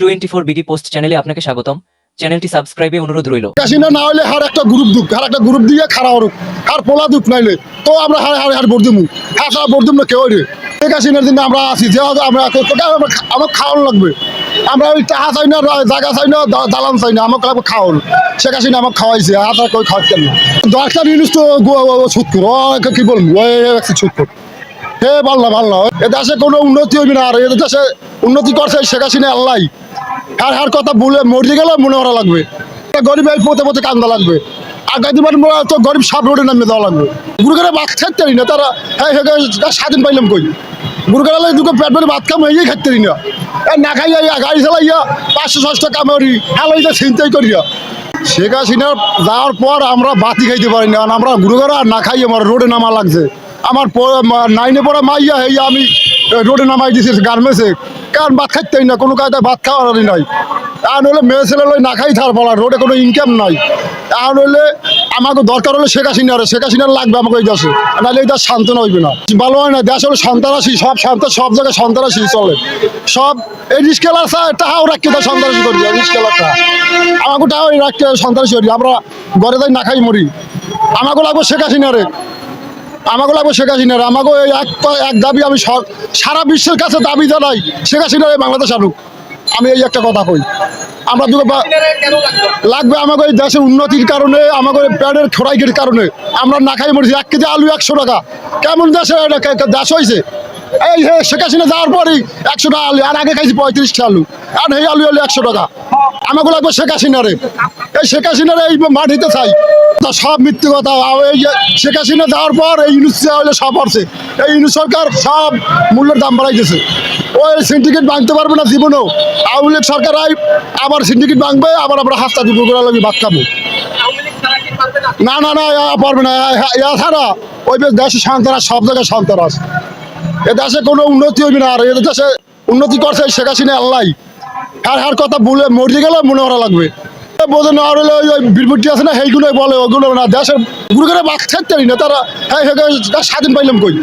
Twenty four BD post চ্যানেলে আপনাকে স্বাগতম। চ্যানেলটি সাবস্ক্রাইবে অনুরোধ রইল। কাশিনা না হলে হার একটা গ্রুপ দুঃখ হার একটা গ্রুপ দিয়ে খাড়া হরুক। আর পোলা দুঃখ নাইলে, তো আমরা হার হার হার বর্দিমু হ্যাঁ বর্দিম না কেউ রে? ঠিক কাশিনার দিনে আমরা আছি যেহেতু আমরা আমার খাওয়ানো লাগবে। আমরা ওই টাহা চাই না জায়গা চাই না দালান চাই না, আমাকে লাগবে খাওয়ানো। সে কাশিনা আমাকে খাওয়াইছে, আর কই খাওয়াতেন না দশটা জিনিস তো ছুটকুর কি বলব ছুটকুর হে ভালো না ভালো না এ দেশে কোনো উন্নতি হইবে না, আর এ দেশে উন্নতি করছে শেখ হাসিনা আল্লাহ হার হার কথা বলে মরে গেলে মনে করা লাগবে। গরিব এই পথে পথে কান্দা লাগবে। আগামী দিবার মোরা তো গরিব সব রোডে নামে দেওয়া লাগবে। গুরুগারে ভাত খাইতে না, তারা হ্যাঁ হ্যাঁ স্বাধীন পাইলাম কই? গুরুগারে দুটো পেট পেটে ভাত খাম হয়েই খাইতে না। না খাইয়া গাড়ি চালাইয়া পাঁচশো, ছশো কামারি হেলাইতে চিন্তাই করিয়া। শেখ হাসিনা যাওয়ার পর আমরা বাতি খাইতে পারি না আমরা গুরুগারা না খাই আমার রোডে নামা লাগছে। আমার নাইনে পড়া মাইয়া হইয়া আমি রোডে নামাই দিয়েছি গার্মেন্টসে কারণ ভাত খাইতেই না, কোনো কায়দায় ভাত খাওয়ারই নাই। আর হলে মেয়ে ছেলে না খাই থার বলা, রোডে কোনো ইনকাম নাই। আর হলে আমাকে দরকার হলে শেখ হাসিনা শেখ হাসিনার লাগবে আমাকে এই দেশে। নাহলে এই দেশ শান্ত হইবে না। ভালো হয় না, দেশ হলে সন্ত্রাসী, সব সন্ত্রাস সব জায়গায় সন্ত্রাসী চলে। সব, এই রিস্কেলার টাকাও রাখতে দেয় সন্ত্রাসী করি রিস্কেলার টাকা আমাকে টাকা রাখতে সন্ত্রাসী করি, আমরা ঘরে যাই না খাই মরি। আমাকে লাগবে শেখ হাসিনারে আমাকে লাগবে শেখ হাসিনার। আমাকে এক এক দাবি আমি সর- বিশ্বের কাছে দাবি জানাই, শেখ হাসিনার বাংলাদেশ আনুক। আমি এই একটা কথা কই। আমরা দুটো লাগবে আমাকে এই দেশের উন্নতির কারণে, আমাকে প্যাডের খোরাইকের কারণে। আমরা না খাই মরেছি এক কেজি আলু একশো টাকা। কেমন দেশে দেশ হয়েছে এই হে শেখ হাসিনা যাওয়ার পরই একশো টাকা আলু, আর আগে খাইছি পঁয়ত্রিশটা আলু, আর এই আলু হলো একশো টাকা। আমাকে লাগবে শেখ হাসিনারে। এই শেখ হাসিনারে এই মাটিতে চাই। তা সব মিথ্যে কথা। এই শেখ হাসিনা যাওয়ার পর এই ইউনুস হইলে সব আসছে এই ইউনুস সরকার সব মূল্যের দাম বাড়াইতেছে ওই সিন্ডিকেট ভাঙতে পারবে না জীবনেও। আওয়ামী লীগ সরকার আবার সিন্ডিকেট ভাঙবে, আবার আমরা হাস্তা দিব করে লাগি ভাত খাব। না না না পারবে না এ- এ ছাড়া। ওই দেশে সন্ত্রাস সব জায়গায় সন্ত্রাস এ দেশে কোনো উন্নতি হইবে না, আর এ দেশে উন্নতি করছে শেখ হাসিনা, আল্লাহ। হ্যার হ্যার কথা বলে মরে গেলে মনে করা লাগবে। বোঝে না, আর হলে ওই ওই আছে না সেইগুলো বলে, ওগুলো না, দেশের গুরুগারে ভাত খাইতে না, তারা হ্যাঁ হ্যাঁ স্বাধীন পাইলাম কই।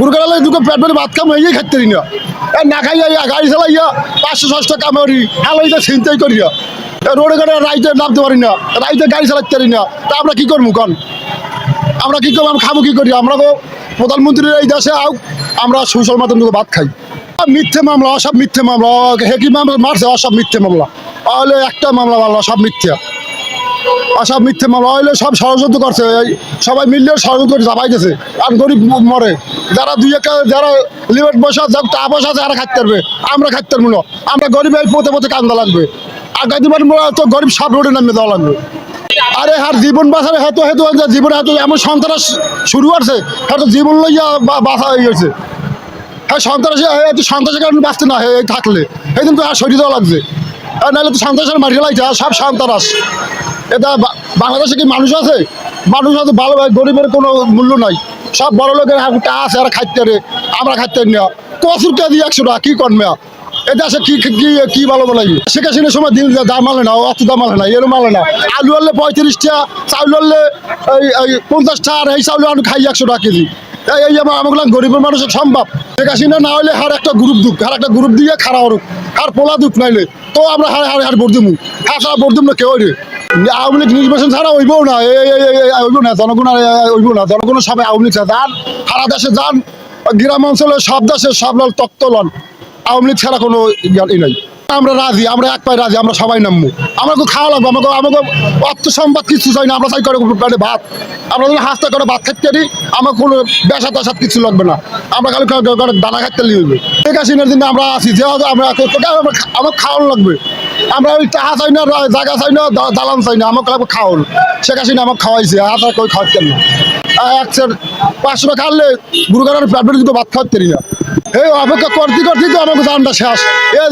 গুরুগারে দুটো পেট পেটে ভাত খাম হয়েই খাইতে পারি না। এ না খাইয়া গাড়ি চালাইয়া পাঁচশো ছশো কামারি হেলাইতে চিন্তাই করিয়া। এ রোডে ঘাটে রাইতে নামতে পারি না, রাইতে গাড়ি চালাতে পারি না, তা আমরা কি করব কন? আমরা কি করব, আমরা খাব কি করি? আমরা প্রধানমন্ত্রীর এই দেশে আও আমরা সুশল মাধ্যম ভাত খাই। মিথ্যে মামলা সব মিথ্যে মামলা হেকি মামলা, মারছে সব মিথ্যে মামলা। তাহলে একটা মামলা মামলা সব মিথ্যা। আর সব মিথ্যে মামলা হইলে সব ষড়যন্ত্র করছে সবাই মিললে ষড়যন্ত্র করে চাপাই গেছে আর গরিব মরে। যারা দুই একটা, যারা লিমিট বসা যা টাকা পয়সা আছে এরা খাইতে পারবে। আমরা খাইতে পারব না। আমরা গরিব এই পথে পথে কান্দা লাগবে। আগামী দিবার মোরা তো গরিব সব রোডে নামিয়ে দেওয়া লাগবে। আরে হার জীবন বাঁচার হেতু হেতু জীবনে হেতু এমন সন্ত্রাস শুরু করছে হয়তো জীবন লইয়া বা- হয়ে গেছে। হ্যাঁ সন্ত্রাসী সন্ত্রাসের কারণে বাঁচতে না থাকলে। এই তো আর শরীর দেওয়া লাগছে আর নাহলে তো সন্ত্রাসের মারি লাইছে আর সব সন্ত্রাস। এটা বাংলাদেশে কি মানুষ আছে? মানুষ আছে, ভালো গরিবের কোনো মূল্য নাই। সব বড় লোকের হাতে আছে, আর খাইতে রে, আমরা খাইতে না কচুর কে দিয়ে একশো টাকা, কি করবে এটা আছে কি কি কি ভালো লাগে শেখ হাসিনার সময় দিন দাম আলে না অত দাম আলে না, এরম আলে না। আলু আনলে পঁয়ত্রিশটা, চাউল আনলে এই পঞ্চাশটা, আর এই চাউল আলু খাই একশো টাকা কেজি। এই আমার আমাগুলো গরিবের মানুষের সম্ভব। শেখ হাসিনা না হলে হার একটা গ্রুপ দুঃখ হার একটা গ্রুপ দিয়ে খারাপ আর পোলা দুঃখ নাইলে। তো আমরা হাড়ে হাড়ে হাড়ে ভোট হ্যাঁ সারা ভোট দিম না কেউ আওয়ামী লীগ নির্বাচন ছাড়া ওইব না হইব না, জনগণ আর হইব না। জনগণের সবাই আওয়ামী লীগ যান, সারা দেশে যান। গ্রাম অঞ্চলে সব দেশে সব তক্ত লন আওয়ামী লীগ ছাড়া কোনো ই নাই। আমরা রাজি, আমরা এক পায়ে রাজি, আমরা সবাই নামবো। আমাকে খাওয়া লাগবে, আমাকে আমাকে অর্থ সম্পদ কিছু চাই না, আমরা চাই করে পেটে ভাত। আমরা যদি হাসতে করে ভাত খাইতে পারি, আমার কোনো বেসা টাসাত কিছু লাগবে না। আমরা খালি দানা খাইতে লিখবে ঠিক আছে দিনে আমরা আছি যেহেতু আমরা আমার আমার খাওয়ানো লাগবে। আমরা ওই টাকা চাই না জায়গা চাই না দালান চাই না, আমাকে লাগবে খাওয়ানো। শেখ হাসিনা আমাকে খাওয়াইছে হাত কই খাওয়াতেন না। এক পাঁচশো আনলে গুরুগারের পেটে দুটো ভাত খাওয়াতে না। এই অপেক্ষা করতে করতে তো আমাকে জানটা শেষ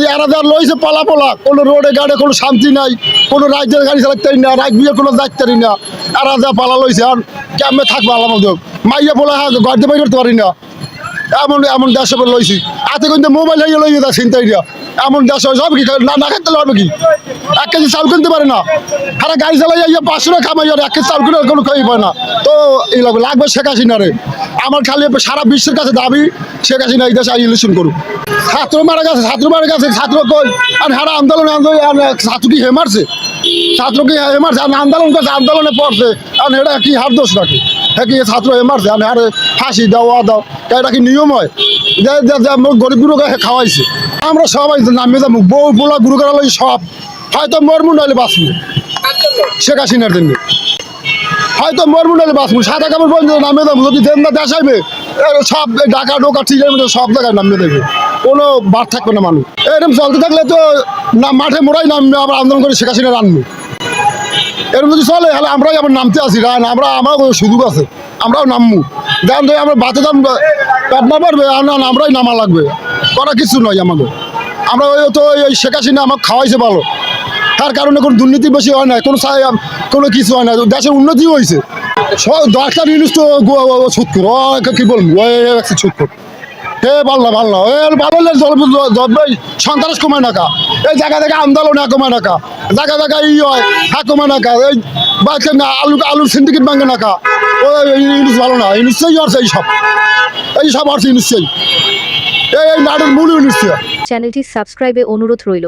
এরা যা লইছে পালা পালা কোনো রোডে গাড়ে কোনো শান্তি নাই কোনো রাজ্যের গাড়ি চালাতে না রাজ বিয়ে কোনো যাইতে না এরা যা পালা লইছে আর কেমনে থাকব আলাম মাইয়া পোলা হ্যাঁ গাড়িতে বাইরে করতে পারি না এমন এমন দেশে লইছি হাতে কিন্তু মোবাইল হয়ে লইয়ে দা চিন্তাই দিয়া এমন দেশ হবে কি না না খেতে হবে কি এক কেজি চাল কিনতে পারে না। আর গাড়ি চালাই পাঁচশো টাকা কামাই আর এক কেজি চাল কিনে কোনো খাই পায় না। তো এই লাগবে লাগবে শেখ হাসিনারে আমার খালি সারা বিশ্বের কাছে দাবি, শেখ হাসিনা এই দেশে ইলেকশন করুক। ছাত্র মারা গেছে, ছাত্র মারা গেছে, ছাত্র কই? আর হারা আন্দোলন আন্দোলন ছাত্র কি হে মারছে? ছাত্র কি হে মারছে? আর আন্দোলন করছে, আন্দোলনে পড়ছে। আর এটা কি হার দোষ নাকি? হ্যাঁ কি ছাত্র হেমারছে আর হারে ফাঁসি দাও তা এটা কি নিয়ম হয়? গরিব গুরুকে খাওয়াইছে। আমরা সবাই নামিয়ে যাব। বউ, পোলা, গুরু সব। হয়তো মরমু নাহলে বাঁচবো। শেখ হাসিনার জন্য। হয়তো মরমু নাহলে বাঁচবো। সাদা কাপড় পর্যন্ত নামিয়ে দেবো। যদি দেন্দা আইবে এ সব ঢাকা, ঢোকা ঠিক সব জায়গায় নামিয়ে দেবে। কোনো বাদ থাকবে না মানুষ। এরকম চলতে থাকলে তো না মাঠে মোড়াই নামবে, আবার আন্দোলন করে শেখ হাসিনা আনব এরকম যদি চলে, তাহলে আমরাই আবার নামতে আসি না আমরা আমারও কোনো সুযোগ আছে। আমরাও নামবো। দেন তো আমরা বাতে দাম পেট না পারবে আর না আমরাই নামা লাগবে। করা কিছু নয় আমাদের। আমরা ওই তো ওই শেখ হাসিনা আমাকে খাওয়াইছে ভালো। তার কারণে কোনো দুর্নীতি বেশি হয় না, কোনো সাই- কোনো কিছু হয় না, দেশের উন্নতি হয়েছে। সব ডাক্তার ইউনিস তো ছুটকুর ও কি বলব? ছুটকুর হে পাল্লা পাল্লা পাল্লা সন্ত্রাস কমায় নাকা এই জায়গা থেকে আন্দোলন কমায় নাকা জায়গা জায়গা ই হয় হ্যাঁ কমায় নাকা এই বাচ্চা না আলু আলুর সিন্ডিকেট ভাঙে নাকা ও ইউনিস ভালো না। ইউনিসই আছে এই সব। এই সব আছে ইউনিসই এই নাটের মূল ইউনিস চ্যানেলটি সাবস্ক্রাইবে অনুরোধ রইল।